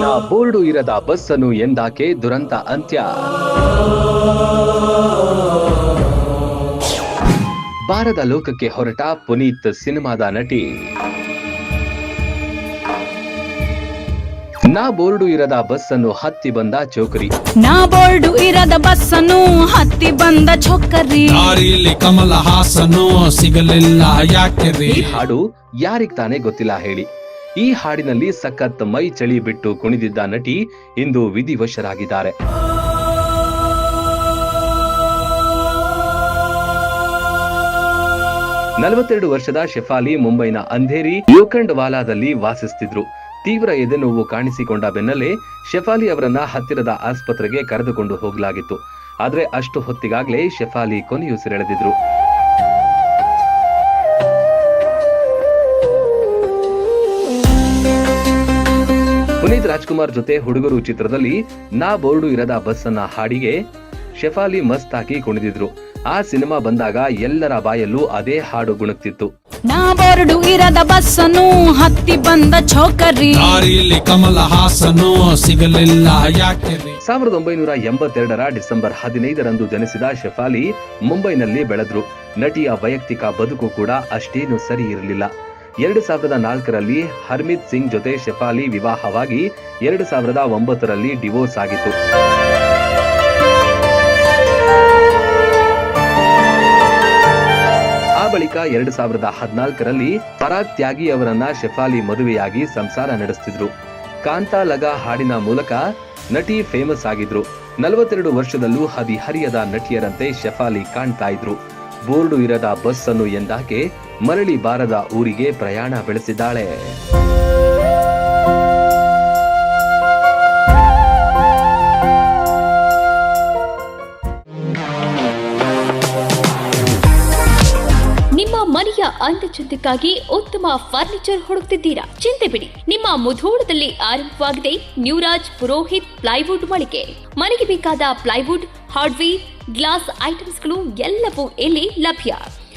ನಾ ಬೋರ್ಡು ಇರದ ಬಸ್ಸನ್ನು ಎಂದಾಕೆ ದುರಂತ ಅಂತ್ಯ? ಬಾರದ ಲೋಕಕ್ಕೆ ಹೊರಟ ಪುನೀತ್ ಸಿನಿಮಾದ ನಟಿ. ನಾ ಬೋರ್ಡು ಇರದ ಬಸ್ಸನ್ನು ಹತ್ತಿ ಬಂದ ಚೋಕರಿ. ನಾ ಬೋರ್ಡು ಇರದ ಬಸ್ಸನ್ನು ಹತ್ತಿ ಬಂದ ಚೋಕರಿ. ದಾರಿಲಿ ಕಮಲ ಹಾಸನು ಸಿಗಲಿಲ್ಲ ಯಾಕೆ ಈ ಹಾಡು ಯಾರಿಗ್ ತಾನೇ ಗೊತ್ತಿಲ್ಲ ಹೇಳಿ. ಈ ಹಾಡಿನಲ್ಲಿ ಸಖತ್ ಮೈ ಚಳಿ ಬಿಟ್ಟು ಕುಣಿದಿದ್ದ ನಟಿ ಇಂದು ವಿಧಿವಶರಾಗಿದ್ದಾರೆ. ನಲವತ್ತೆರಡು ವರ್ಷದ ಶೆಫಾಲಿ ಮುಂಬೈನ ಅಂಧೇರಿ ವಾಲಾದಲ್ಲಿ ವಾಸಿಸುತ್ತಿದ್ರು ತೀವ್ರ ಎದೆನೋವು ಕಾಣಿಸಿಕೊಂಡ ಬೆನ್ನಲ್ಲೇ ಶೆಫಾಲಿ ಅವರನ್ನ ಹತ್ತಿರದ ಆಸ್ಪತ್ರೆಗೆ ಕರೆದುಕೊಂಡು ಹೋಗಲಾಗಿತ್ತು. ಆದರೆ ಅಷ್ಟು ಹೊತ್ತಿಗಾಗಲೇ ಶೆಫಾಲಿ ಕೊನೆಯುಸಿರೆಳೆದಿದ್ರು. ಪುನೀತ್ ರಾಜ್ಕುಮಾರ್ ಜೊತೆ ಹುಡುಗರು ಚಿತ್ರದಲ್ಲಿ ನಾ ಬೋರ್ಡು ಇರದ ಬಸ್ಸನ್ನ ಹಾಡಿಗೆ ಶೆಫಾಲಿ ಮಸ್ತ್ ಹಾಕಿ ಕುಣಿದಿದ್ರು ಆ ಸಿನಿಮಾ ಬಂದಾಗ ಎಲ್ಲರ ಬಾಯಲ್ಲೂ ಅದೇ ಹಾಡು ಗುಣಕ್ತಿತ್ತು. ನಾ ಬೋರ್ಡು ಇರದ ಬಸ್ಸನು ಹತ್ತಿ ಬಂದ ಚೌಕರಿ ಕಮಲ ಹಾಸನು ಸಿಗಲಿಲ್ಲ ಯಾಕೆ ರೀ? ಸಾವಿರದ ಒಂಬೈನೂರ ಎಂಬತ್ತೆರಡರ ಡಿಸೆಂಬರ್ ಹದಿನೈದರಂದು ಜನಿಸಿದ ಶೆಫಾಲಿ ಮುಂಬೈನಲ್ಲಿ ಬೆಳೆದ್ರು. ನಟಿಯ ವೈಯಕ್ತಿಕ ಬದುಕು ಕೂಡ ಅಷ್ಟೇನು ಸರಿ ಇರಲಿಲ್ಲ. ಎರಡು ಸಾವಿರದ ನಾಲ್ಕರಲ್ಲಿ ಹರ್ಮಿತ್ ಸಿಂಗ್ ಜೊತೆ ಶೆಫಾಲಿ ವಿವಾಹವಾಗಿ ಎರಡು ಸಾವಿರದ ಒಂಬತ್ತರಲ್ಲಿ ಡಿವೋರ್ಸ್ ಆಗಿತ್ತು. ಆ ಬಳಿಕ ಎರಡು ಸಾವಿರದ ಹದಿನಾಲ್ಕರಲ್ಲಿ ಪರಾಗ್ ತ್ಯಾಗಿ ಅವರನ್ನ ಶೆಫಾಲಿ ಮದುವೆಯಾಗಿ ಸಂಸಾರ ನಡೆಸ್ತಿದ್ರು. ಕಾಂತಾ ಲಗ ಹಾಡಿನ ಮೂಲಕ ನಟಿ ಫೇಮಸ್ ಆಗಿದ್ರು. ನಲವತ್ತೆರಡು ವರ್ಷದಲ್ಲೂ ಹದಿಹರಿಯದ ನಟಿಯರಂತೆ ಶೆಫಾಲಿ ಕಾಣ್ತಾ ಇದ್ರು. ಬೋರ್ಡು ಇರದ ಬಸ್ ಅನ್ನು ಎಂದಾಕೆ ಮರಳಿ ಬಾರದ ಊರಿಗೆ ಪ್ರಯಾಣ ಬೆಳೆಸಿದ್ದಾಳೆ. ನಿಮ್ಮ ಮನೆಯ ಅಂದಚಂದಕ್ಕಾಗಿ ಉತ್ತಮ ಫರ್ನಿಚರ್ ಹುಡುಕ್ತಿದ್ದೀರಾ? ಚಿಂತೆ ಬಿಡಿ. ನಿಮ್ಮ ಮುಧೋಳದಲ್ಲಿ ಆರಂಭವಾಗಿದೆ ನ್ಯೂರಾಜ್ ಪುರೋಹಿತ್ ಪ್ಲೈವುಡ್ ಮಳಿಗೆ. ಮನೆಗೆ ಬೇಕಾದ ಪ್ಲೈವುಡ್, ಹಾರ್ಡ್ವೇರ್, ಗ್ಲಾಸ್ ಐಟಮ್ಸ್ಗಳು ಎಲ್ಲವೂ ಇಲ್ಲಿ ಲಭ್ಯ.